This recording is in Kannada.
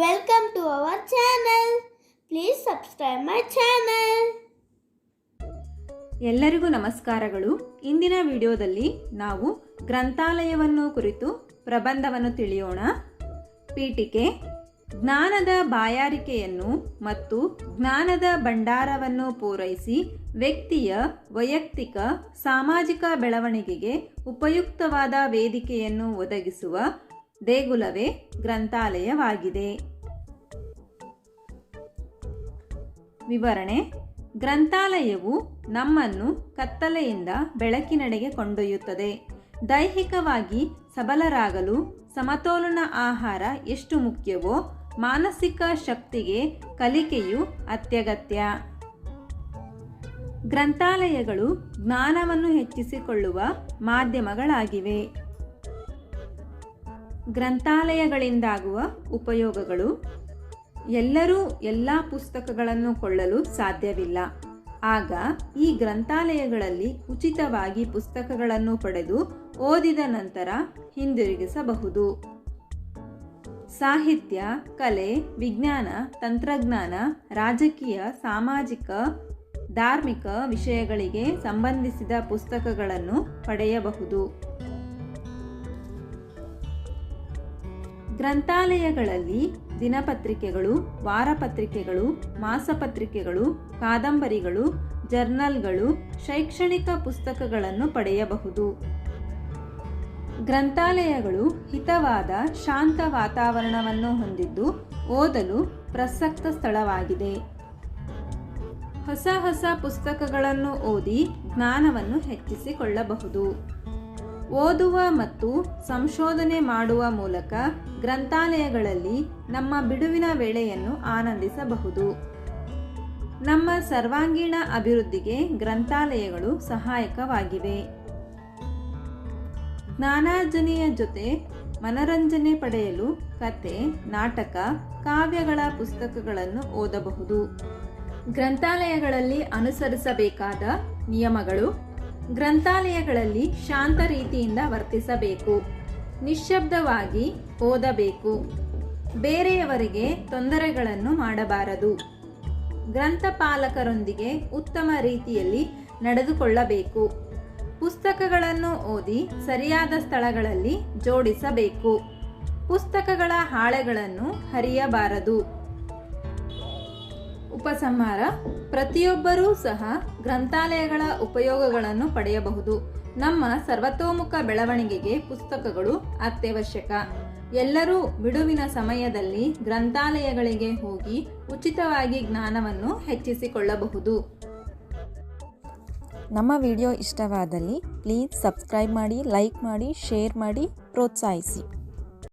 Welcome to our channel. Please subscribe my channel. ಎಲ್ಲರಿಗೂ ನಮಸ್ಕಾರಗಳು ಇಂದಿನ ವಿಡಿಯೋದಲ್ಲಿ ನಾವು ಗ್ರಂಥಾಲಯವನ್ನು ಕುರಿತು ಪ್ರಬಂಧವನ್ನು ತಿಳಿಯೋಣ ಪೀಠಿಕೆ, ಜ್ಞಾನದ ಬಾಯಾರಿಕೆಯನ್ನು ಮತ್ತು ಜ್ಞಾನದ ಭಂಡಾರವನ್ನು ಪೂರೈಸಿ ವ್ಯಕ್ತಿಯ ವೈಯಕ್ತಿಕ, ಸಾಮಾಜಿಕ ಬೆಳವಣಿಗೆಗೆ ಉಪಯುಕ್ತವಾದ ವೇದಿಕೆಯನ್ನು ಒದಗಿಸುವ ದೇಗುಲವೇ ಗ್ರಂಥಾಲಯವಾಗಿದೆ. ವಿವರಣೆ, ಗ್ರಂಥಾಲಯವು ನಮ್ಮನ್ನು ಕತ್ತಲೆಯಿಂದ ಬೆಳಕಿನೆಡೆಗೆ ಕೊಂಡೊಯ್ಯುತ್ತದೆ. ದೈಹಿಕವಾಗಿ ಸಬಲರಾಗಲು ಸಮತೋಲನ ಆಹಾರ ಎಷ್ಟು ಮುಖ್ಯವೋ, ಮಾನಸಿಕ ಶಕ್ತಿಗೆ ಕಲಿಕೆಯು ಅತ್ಯಗತ್ಯ. ಗ್ರಂಥಾಲಯಗಳು ಜ್ಞಾನವನ್ನು ಹೆಚ್ಚಿಸಿಕೊಳ್ಳುವ ಮಾಧ್ಯಮಗಳಾಗಿವೆ. ಗ್ರಂಥಾಲಯಗಳಿಂದಾಗುವ ಉಪಯೋಗಗಳು ಎಲ್ಲರೂ ಎಲ್ಲ ಪುಸ್ತಕಗಳನ್ನು ಕೊಳ್ಳಲು ಸಾಧ್ಯವಿಲ್ಲ. ಆಗ ಈ ಗ್ರಂಥಾಲಯಗಳಲ್ಲಿ ಉಚಿತವಾಗಿ ಪುಸ್ತಕಗಳನ್ನು ಪಡೆದು ಓದಿದ ನಂತರ ಹಿಂದಿರುಗಿಸಬಹುದು. ಸಾಹಿತ್ಯ, ಕಲೆ, ವಿಜ್ಞಾನ, ತಂತ್ರಜ್ಞಾನ, ರಾಜಕೀಯ, ಸಾಮಾಜಿಕ, ಧಾರ್ಮಿಕ ವಿಷಯಗಳಿಗೆ ಸಂಬಂಧಿಸಿದ ಪುಸ್ತಕಗಳನ್ನು ಪಡೆಯಬಹುದು. ಗ್ರಂಥಾಲಯಗಳಲ್ಲಿ ದಿನಪತ್ರಿಕೆಗಳು, ವಾರಪತ್ರಿಕೆಗಳು, ಮಾಸಪತ್ರಿಕೆಗಳು, ಕಾದಂಬರಿಗಳು, ಜರ್ನಲ್ಗಳು, ಶೈಕ್ಷಣಿಕ ಪುಸ್ತಕಗಳನ್ನು ಪಡೆಯಬಹುದು. ಗ್ರಂಥಾಲಯಗಳು ಹಿತವಾದ, ಶಾಂತ ವಾತಾವರಣವನ್ನು ಹೊಂದಿದ್ದು ಓದಲು ಪ್ರಸಕ್ತ ಸ್ಥಳವಾಗಿದೆ. ಹೊಸ ಹೊಸ ಪುಸ್ತಕಗಳನ್ನು ಓದಿ ಜ್ಞಾನವನ್ನು ಹೆಚ್ಚಿಸಿಕೊಳ್ಳಬಹುದು. ಓದುವ ಮತ್ತು ಸಂಶೋಧನೆ ಮಾಡುವ ಮೂಲಕ ಗ್ರಂಥಾಲಯಗಳಲ್ಲಿ ನಮ್ಮ ಬಿಡುವಿನ ವೇಳೆಯನ್ನು ಆನಂದಿಸಬಹುದು. ನಮ್ಮ ಸರ್ವಾಂಗೀಣ ಅಭಿವೃದ್ಧಿಗೆ ಗ್ರಂಥಾಲಯಗಳು ಸಹಾಯಕವಾಗಿವೆ. ಜ್ಞಾನಾರ್ಜನೆಯ ಜೊತೆ ಮನರಂಜನೆ ಪಡೆಯಲು ಕತೆ ನಾಟಕ, ಕಾವ್ಯಗಳ ಪುಸ್ತಕಗಳನ್ನು ಓದಬಹುದು. ಗ್ರಂಥಾಲಯಗಳಲ್ಲಿ ಅನುಸರಿಸಬೇಕಾದ ನಿಯಮಗಳು ಗ್ರಂಥಾಲಯಗಳಲ್ಲಿ ಶಾಂತ ರೀತಿಯಿಂದ ವರ್ತಿಸಬೇಕು. ನಿಶ್ಶಬ್ದವಾಗಿ ಓದಬೇಕು. ಬೇರೆಯವರಿಗೆ ತೊಂದರೆಗಳನ್ನು ಮಾಡಬಾರದು. ಗ್ರಂಥಪಾಲಕರೊಂದಿಗೆ ಉತ್ತಮ ರೀತಿಯಲ್ಲಿ ನಡೆದುಕೊಳ್ಳಬೇಕು. ಪುಸ್ತಕಗಳನ್ನು ಓದಿ ಸರಿಯಾದ ಸ್ಥಳಗಳಲ್ಲಿ ಜೋಡಿಸಬೇಕು. ಪುಸ್ತಕಗಳ ಹಾಳೆಗಳನ್ನು ಹರಿಯಬಾರದು. ಉಪಸಂಹಾರ. ಪ್ರತಿಯೊಬ್ಬರೂ ಸಹ ಗ್ರಂಥಾಲಯಗಳ ಉಪಯೋಗಗಳನ್ನು ಪಡೆಯಬಹುದು. ನಮ್ಮ ಸರ್ವತೋಮುಖ ಬೆಳವಣಿಗೆಗೆ ಪುಸ್ತಕಗಳು ಅತ್ಯವಶ್ಯಕ. ಎಲ್ಲರೂ ಬಿಡುವಿನ ಸಮಯದಲ್ಲಿ ಗ್ರಂಥಾಲಯಗಳಿಗೆ ಹೋಗಿ ಉಚಿತವಾಗಿ ಜ್ಞಾನವನ್ನು ಹೆಚ್ಚಿಸಿಕೊಳ್ಳಬಹುದು. ನಮ್ಮ ವಿಡಿಯೋ ಇಷ್ಟವಾದಲ್ಲಿ ಪ್ಲೀಸ್ ಸಬ್ಸ್ಕ್ರೈಬ್ ಮಾಡಿ, ಲೈಕ್ ಮಾಡಿ, ಶೇರ್ ಮಾಡಿ, ಪ್ರೋತ್ಸಾಹಿಸಿ.